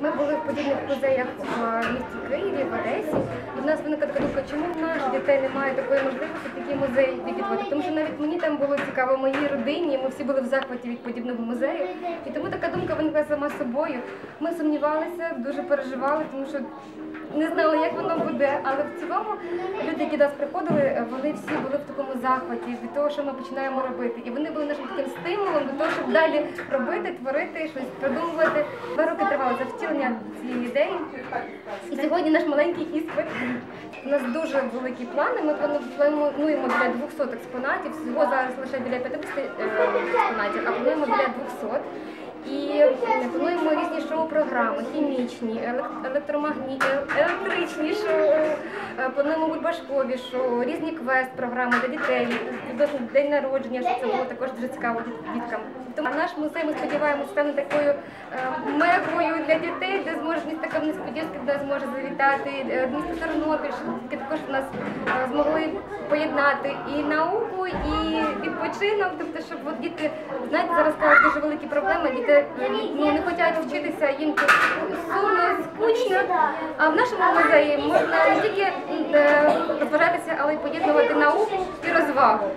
Ми були в подібних музеях в місті Києві, в Одесі, і в нас виникла така думка, чому в наших дітей немає такої можливості такий музей відвідувати. Тому що навіть мені там було цікаво, моїй родині, ми всі були в захваті від подібного музею. І тому така думка виникла сама собою. Ми сумнівалися, дуже переживали, тому що не знали, як воно буде. Але в цілому люди, які до нас приходили, вони всі були в такому захваті від того, що ми починаємо робити. І вони були нашим таким стимулом до того, щоб далі робити, творити, щось придумувати. Два роки тривало за втілення цієї ідеї. І сьогодні наш маленький іспит. У нас дуже великі плани. Ми плануємо біля 200 експонатів. Всього зараз лише біля 50 експонатів, а плануємо біля 200. І плануємо різні шоу-програми, хімічні, елек- електромагні... е- електричні шоу, е, плануємо бульбашкові шоу, різні квест-програми для дітей, день народження, що це було також дуже цікаво діт- діткам. Тому наш музей, ми сподіваємося, стане такою е, мекою для дітей, де зможе місто Кам'янець-Подільський, де зможе завітати, е, місто Тернопіль, також у нас е, змогли поєднати і науку, і відпочинок. Тобто, щоб от діти, знаєте, зараз кажуть дуже великі проблеми. Діти ну, не хочуть вчитися, їм сумно, скучно. А в нашому музеї можна не тільки е, розважатися, але й поєднувати науку і розвагу.